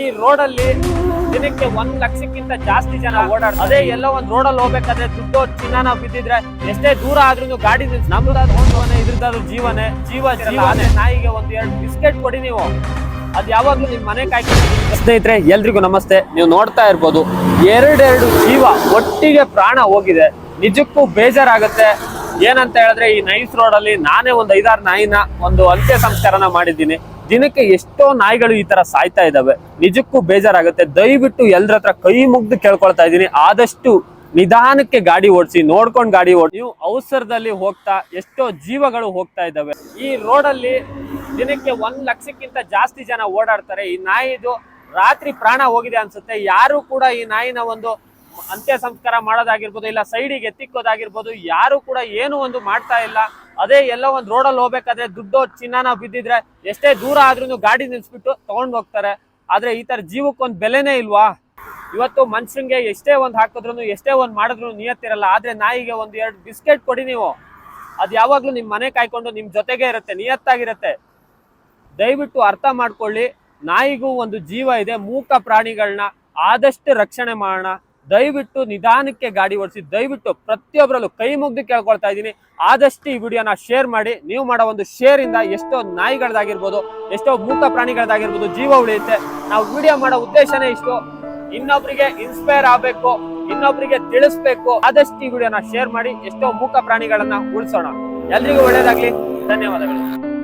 ಈ ರೋಡಲ್ಲಿ ದಿನಕ್ಕೆ ಒಂದ್ ಲಕ್ಷಕ್ಕಿಂತ ಜಾಸ್ತಿ ಜನ ಓಡಾಡ್ತಾರೆ. ಅದೇ ಎಲ್ಲೋ ಒಂದ್ ರೋಡಲ್ಲಿ ಹೋಗ್ಬೇಕಾದ್ರೆ ದುಡ್ಡು ಚಿನ್ನನ ಬಿದ್ದಿದ್ರೆ ಎಷ್ಟೇ ದೂರ ಆದ್ರೂ ಗಾಡಿ ನಮ್ದಾದ ಜೀವನ ಇದ್ರದ್ದಾದ್ರು ಜೀವನೇ ಜೀವ ಜೀವನೇ. ನಾಯಿಗೆ ಒಂದ್ ಎರಡು ಬಿಸ್ಕೆಟ್ ಕೊಡಿ ನೀವು. ಅದ್ ಯಾವಾಗ್ಲೂ ನಿಮ್ ಮನೆ ಕಾಯ್ಕೆ ಸ್ನೇಹಿತರೆ ಎಲ್ರಿಗೂ ನಮಸ್ತೆ. ನೀವು ನೋಡ್ತಾ ಇರ್ಬೋದು ಎರಡೆರಡು ಜೀವ ಒಟ್ಟಿಗೆ ಪ್ರಾಣ ಹೋಗಿದೆ. ನಿಜಕ್ಕೂ ಬೇಜಾರಾಗುತ್ತೆ. ಏನಂತ ಹೇಳಿದ್ರೆ ಈ ನೈಸ್ ರೋಡ್ ಅಲ್ಲಿ ನಾನೇ ಒಂದು ಐದಾರು ನಾಯಿನ ಒಂದು ಅಂತ್ಯ ಸಂಸ್ಕಾರನ ಮಾಡಿದ್ದೀನಿ. ದಿನಕ್ಕೆ ಎಷ್ಟೋ ನಾಯಿಗಳು ಈ ತರ ಸಾಯ್ತಾ ಇದಾವೆ. ನಿಜಕ್ಕೂ ಬೇಜಾರಾಗುತ್ತೆ. ದಯವಿಟ್ಟು ಎಲ್ರ ಹತ್ರ ಕೈ ಮುಗ್ದು ಕೇಳ್ಕೊಳ್ತಾ ಇದ್ದೀನಿ. ಆದಷ್ಟು ನಿಧಾನಕ್ಕೆ ಗಾಡಿ ಓಡಿಸಿ, ನೋಡ್ಕೊಂಡು ಗಾಡಿ ಓಡಿ ನೀವು ಅವಸರದಲ್ಲಿ ಹೋಗ್ತಾ, ಎಷ್ಟೋ ಜೀವಗಳು ಹೋಗ್ತಾ ಇದ್ದಾವೆ ಈ ರೋಡಲ್ಲಿ ದಿನಕ್ಕೆ ಒಂದ್ ಲಕ್ಷಕ್ಕಿಂತ ಜಾಸ್ತಿ ಜನ ಓಡಾಡ್ತಾರೆ. ಈ ನಾಯಿದು ರಾತ್ರಿ ಪ್ರಾಣ ಹೋಗಿದೆ ಅನ್ಸುತ್ತೆ. ಯಾರು ಕೂಡ ಈ ನಾಯಿನ ಒಂದು ಅಂತ್ಯ ಸಂಸ್ಕಾರ ಮಾಡೋದಾಗಿರ್ಬೋದು ಇಲ್ಲ ಸೈಡಿಗೆ ಎತ್ತಿಕ್ಕೋದಾಗಿರ್ಬೋದು ಯಾರು ಕೂಡ ಏನು ಒಂದು ಮಾಡ್ತಾ ಇಲ್ಲ. ಅದೇ ಎಲ್ಲೋ ಒಂದು ರೋಡಲ್ಲಿ ಹೋಗ್ಬೇಕಾದ್ರೆ ದುಡ್ಡು ಚಿನ್ನನ ಬಿದ್ದಿದ್ರೆ ಎಷ್ಟೇ ದೂರ ಆದ್ರೂ ಗಾಡಿ ನಿಲ್ಸ್ಬಿಟ್ಟು ತಗೊಂಡ್ ಹೋಗ್ತಾರೆ. ಆದ್ರೆ ಈ ತರ ಜೀವಕ್ಕೊಂದು ಬೆಲೆನೇ ಇಲ್ವಾ? ಇವತ್ತು ಮನುಷ್ಯನ್ಗೆ ಎಷ್ಟೇ ಒಂದು ಹಾಕಿದ್ರು ಎಷ್ಟೇ ಒಂದು ಮಾಡಿದ್ರು ನಿಯತ್ತಿರಲ್ಲ. ಆದ್ರೆ ನಾಯಿಗೆ ಒಂದ್ ಎರಡು ಬಿಸ್ಕೆಟ್ ಕೊಡಿ ನೀವು. ಅದ್ ಯಾವಾಗ್ಲೂ ನಿಮ್ ಮನೆ ಕಾಯ್ಕೊಂಡು ನಿಮ್ ಜೊತೆಗೆ ಇರುತ್ತೆ, ನಿಯತ್ತಾಗಿರುತ್ತೆ. ದಯವಿಟ್ಟು ಅರ್ಥ ಮಾಡ್ಕೊಳ್ಳಿ, ನಾಯಿಗೂ ಒಂದು ಜೀವ ಇದೆ, ಮೂಕ ಪ್ರಾಣಿಗಳನ್ನ ಆದಷ್ಟು ರಕ್ಷಣೆ ಮಾಡೋಣ. ದಯವಿಟ್ಟು ನಿಧಾನಕ್ಕೆ ಗಾಡಿ ಓಡಿಸಿ, ದಯವಿಟ್ಟು ಪ್ರತಿಯೊಬ್ಬರಲ್ಲೂ ಕೈ ಮುಗ್ದು ಕೇಳ್ಕೊಳ್ತಾ ಇದ್ದೀನಿ. ಆದಷ್ಟು ಈ ವಿಡಿಯೋನ ಶೇರ್ ಮಾಡಿ, ನೀವು ಮಾಡೋ ಒಂದು ಶೇರ್ ಇಂದ ಎಷ್ಟೋ ನಾಯಿಗಳದಾಗಿರ್ಬೋದು ಎಷ್ಟೋ ಮೂಕ ಪ್ರಾಣಿಗಳದಾಗಿರ್ಬೋದು ಜೀವ ಉಳಿಯುತ್ತೆ. ನಾವು ವಿಡಿಯೋ ಮಾಡೋ ಉದ್ದೇಶನೇ ಇಷ್ಟು. ಇನ್ನೊಬ್ರಿಗೆ ಇನ್ಸ್ಪೈರ್ ಆಗ್ಬೇಕು, ಇನ್ನೊಬ್ರಿಗೆ ತಿಳಿಸ್ಬೇಕು. ಆದಷ್ಟು ಈ ವಿಡಿಯೋನ ಶೇರ್ ಮಾಡಿ, ಎಷ್ಟೋ ಮೂಕ ಪ್ರಾಣಿಗಳನ್ನ ಉಳಿಸೋಣ. ಎಲ್ರಿಗೂ ಒಳ್ಳೇದಾಗ್ಲಿ. ಧನ್ಯವಾದಗಳು.